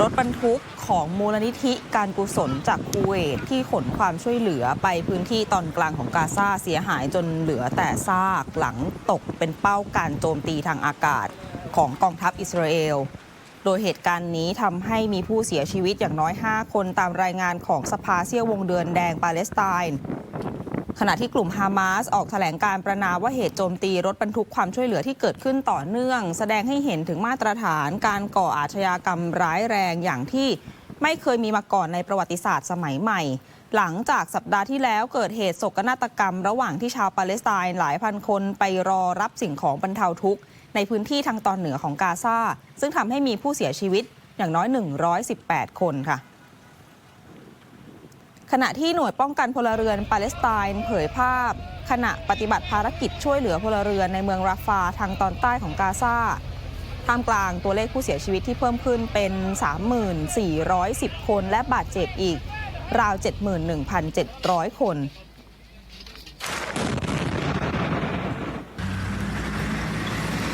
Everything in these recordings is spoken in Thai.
รถบรรทุกของมูลนิธิการกุศลจากคูเวตที่ขนความช่วยเหลือไปพื้นที่ตอนกลางของกาซาเสียหายจนเหลือแต่ซากหลังตกเป็นเป้าการโจมตีทางอากาศของกองทัพอิสราเอล โดยเหตุการณ์นี้ทำให้มีผู้เสียชีวิตอย่างน้อย 5 คนตามรายงานของสภาเซี่ยววงเดือนแดงปาเลสไตน์ ขณะที่กลุ่มฮามาสออกแถลงการประนามว่าเหตุโจมตีรถบรรทุกความช่วยเหลือที่เกิดขึ้นต่อเนื่อง แสดงให้เห็นถึงมาตรฐานการก่ออาชญากรรมร้ายแรงอย่างที่ไม่เคยมีมาก่อนในประวัติศาสตร์สมัยใหม่ หลังจากสัปดาห์ที่แล้วเกิดเหตุโศกนาฏกรรม ระหว่างที่ชาวปาเลสไตน์หลายพันคนไปรอรับสิ่งของบรรเทาทุกข์ ในพื้นที่ทางตอนเหนือของกาซาซึ่งทำให้มีผู้เสียชีวิตอย่างน้อย 118 คนค่ะ ขณะที่หน่วยป้องกันพลเรือนปาเลสไตน์เผยภาพ ขณะปฏิบัติภารกิจช่วยเหลือพลเรือนในเมืองราฟาทางตอนใต้ของกาซาท่ามกลางตัวเลขผู้เสียชีวิตที่เพิ่มขึ้นเป็น 3410 คนและบาดเจ็บอีก ราว 71,700 คน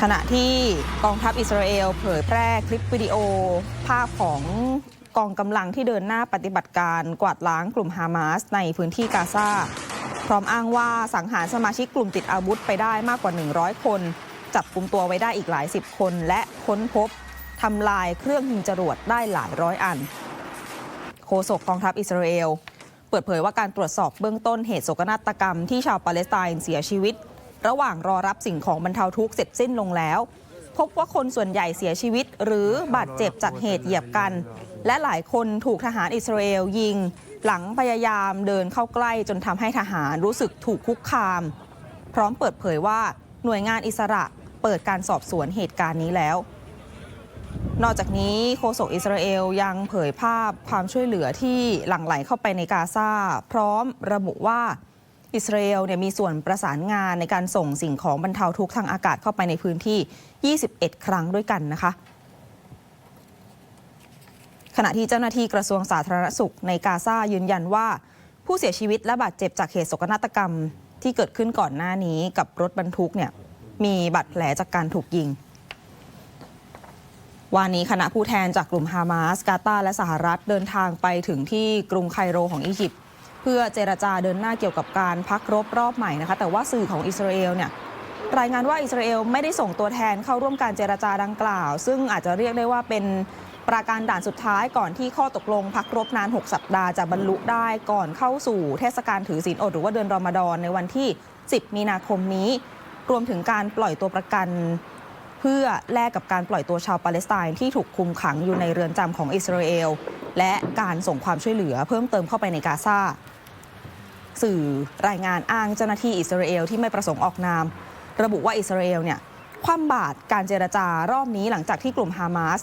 ขณะที่กองทัพอิสราเอลเผยแพร่คลิปวิดีโอภาพของ กองกำลังที่เดินหน้าปฏิบัติการกวาดล้างกลุ่มฮามาสในพื้นที่กาซา พร้อมอ้างว่าสังหารสมาชิกกลุ่มติดอาวุธไปได้มากกว่า 100 คน จับกลุ่มตัวไว้ได้อีกหลายสิบคน และค้นพบทำลายเครื่องยิงจรวดได้หลายร้อยอัน โฆษกกองทัพอิสราเอล เปิดเผยว่าการตรวจสอบเบื้องต้นเหตุโศกนาฏกรรมที่ชาวปาเลสไตน์เสียชีวิต ระหว่างรอรับสิ่งของบรรเทาทุกข์เสร็จสิ้นลงแล้วพบว่าคนส่วนใหญ่เสียชีวิตหรือบาดเจ็บจากเหตุเหยียบกัน และหลายคนถูกทหารอิสราเอลยิง หลังพยายามเดินเข้าใกล้จนทำให้ทหารรู้สึกถูกคุกคาม พร้อมเปิดเผยว่าหน่วยงานอิสระเปิดการสอบสวนเหตุการณ์นี้แล้ว นอกจากนี้โฆษกอิสราเอลยังเผยภาพความช่วยเหลือที่หลั่งไหลเข้าไปในกาซาพร้อมระบุว่าอิสราเอลเนี่ยมีส่วนประสานงานในการส่งสิ่งของบรรเทาทุกข์ทางอากาศเข้าไปในพื้นที่ 21 ครั้งด้วยกันนะคะ ขณะที่เจ้าหน้าที่กระทรวงสาธารณสุขในกาซายืนยันว่า ผู้เสียชีวิตและบาดเจ็บจากเหตุโศกนาฏกรรม ที่เกิดขึ้นก่อนหน้านี้กับรถบรรทุกเนี่ยมีบาดแผลจากการถูกยิงวันนี้คณะผู้แทนจากกลุ่มฮามาสกาตาและสหรัฐเดินทางไปถึงที่กรุงไคโรของอียิปต์เพื่อเจรจาเดินหน้าเกี่ยวกับการพักรบรอบใหม่นะคะ แต่ว่าสื่อของอิสราเอลเนี่ยรายงานว่าอิสราเอลไม่ได้ส่งตัวแทนเข้าร่วมการเจรจาดังกล่าว ซึ่งอาจจะเรียกได้ว่าเป็น ปราการด่านสุดท้ายก่อนที่ข้อตกลงพักรบนาน 6 สัปดาห์จะบรรลุได้ก่อนเข้าสู่เทศกาลถือศีลอดหรือว่าเดือนรอมฎอนในวันที่ 10 มีนาคมนี้ รวมถึงการปล่อยตัวประกัน เพื่อแลกกับการปล่อยตัวชาวปาเลสไตน์ที่ถูกคุมขังอยู่ในเรือนจำของอิสราเอล และการส่งความช่วยเหลือเพิ่มเติมเข้าไปในกาซาสื่อรายงานอ้างเจ้าหน้าที่อิสราเอลที่ไม่ประสงค์ออกนาม ระบุว่าอิสราเอลเนี่ยคว่ำบาตรการเจรจารอบนี้หลังจากที่กลุ่มฮามาส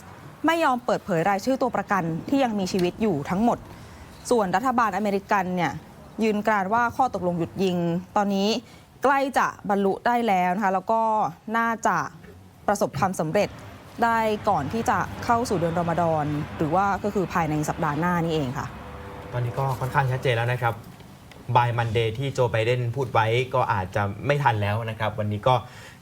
ไม่ยอมเปิดเผยรายชื่อตัวประกันที่ยังมีชีวิตอยู่ทั้งหมด ส่วนรัฐบาลอเมริกันเนี่ยยืนกรานว่าข้อตกลงหยุดยิง ตอนนี้ใกล้จะบรรลุได้แล้วนะคะแล้วก็น่าจะประสบความสำเร็จได้ก่อนที่จะเข้าสู่เดือนรอมฎอนหรือว่าก็คือภายในสัปดาห์หน้านี่เองค่ะ ตอนนี้ก็ค่อนข้างชัดเจนแล้วนะครับ บายมันเดย์ที่โจไบเดนพูดไว้ก็อาจจะไม่ทันแล้วนะครับ วันนี้ก็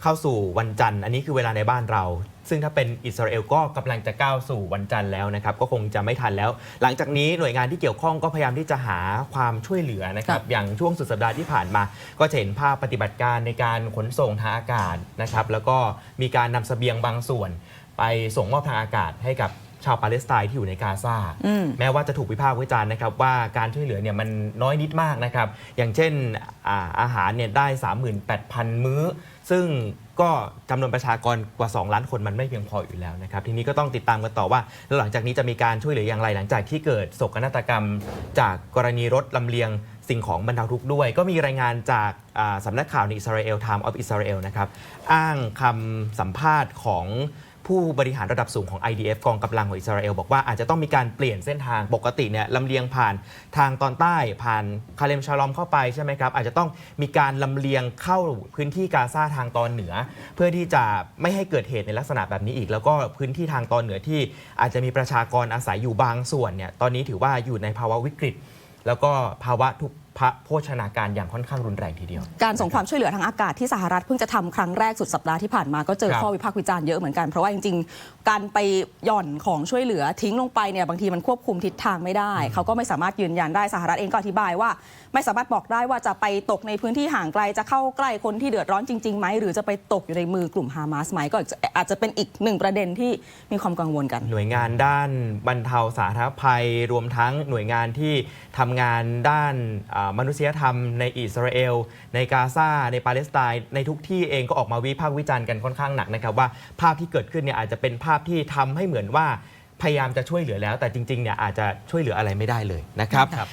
เข้าสู่วันจันทร์อันนี้คือเวลาในบ้านเรา ซึ่งถ้าเป็นอิสราเอลก็กำลังจะก้าวสู่วันจันทร์แล้วนะครับ ก็คงจะไม่ทันแล้ว หลังจากนี้หน่วยงานที่เกี่ยวข้องก็พยายามที่จะหาความช่วยเหลือนะครับครับอย่างช่วงสุดสัปดาห์ที่ผ่านมา ก็จะเห็นภาพปฏิบัติการในการขนส่งทางอากาศนะครับ แล้วก็มีการนำเสบียงบางส่วน ไปส่งมอบทางอากาศให้กับ ชาวปาเลสไตน์ที่อยู่ในกาซาอืม แม้ว่าจะถูกวิพากษ์วิจารณ์นะครับว่าการช่วยเหลือเนี่ยมันน้อยนิดมากนะครับ อย่างเช่นอาอาหารเนี่ยได้ 38,000 มื้อ ซึ่งก็จำนวนประชากรกว่า 2 ล้านคนมันไม่เพียงพออยู่แล้วนะครับ ทีนี้ก็ต้องติดตามกันต่อว่าแล้วหลังจากนี้จะมีการช่วยเหลืออย่างไรหลังจากที่เกิดโศกนาฏกรรม จากกรณีรถลำเลียงสิ่งของบรรเทาทุกข์ด้วย ก็มีรายงานจากอ่าสำนักข่าวในอิสราเอล Time of Israel นะครับอ้างคำสัมภาษณ์ของ ผู้บริหารระดับสูงของ IDF กองกำลังของอิสราเอลบอกว่าอาจจะต้องมีการเปลี่ยนเส้นทางปกติเนี่ยลำเลียงผ่านทางตอนใต้ผ่านคาเลมชาลอมเข้าไปใช่ไหมครับอาจจะต้องมีการลำเลียงเข้าพื้นที่กาซาทางตอนเหนือ เพื่อที่จะไม่ให้เกิดเหตุในลักษณะแบบนี้อีก แล้วก็พื้นที่ทางตอนเหนือที่อาจจะมีประชากรอาศัยอยู่บางส่วนเนี่ยตอนนี้ถือว่าอยู่ในภาวะวิกฤต แล้วก็ภาวะทุก พระโภชนาการอย่างค่อนข้างรุนแรงทีเดียว การส่งความช่วยเหลือทางอากาศที่สหรัฐเพิ่งจะทำครั้งแรกสุดสัปดาห์ที่ผ่านมาก็เจอครับข้อวิพากษ์วิจารณ์เยอะเหมือนกัน เพราะว่าจริงๆ การไปหย่อนของช่วยเหลือทิ้งลงไปเนี่ยบางทีมันควบคุมทิศทางไม่ได้ เขาก็ไม่สามารถยืนยันได้สหรัฐเองก็อธิบายว่า ไม่สามารถบอกได้ว่าจะไปตกในพื้นที่ห่างไกลจะเข้าใกล้คนที่เดือดร้อนจริงๆไหมหรือจะไปตกอยู่ในมือกลุ่มฮามาสไหมก็อาจจะเป็นอีกหนึ่งประเด็นที่มีความกังวลกัน หน่วยงานด้านบรรเทาสาธารณภัยรวมทั้งหน่วยงานที่ทำงานด้านอ่ามนุษยธรรมในอิสราเอล ในกาซาในปาเลสไตน์ในทุกที่เองก็ออกมาวิพากษ์วิจารณ์กันค่อนข้างหนักนะครับว่าภาพที่เกิดขึ้นเนี่ยอาจจะเป็นภาพที่ทำให้เหมือนว่าพยายามจะช่วยเหลือแล้ว แต่จริงๆเนี่ยอาจจะช่วยเหลืออะไรไม่ได้เลยนะครับ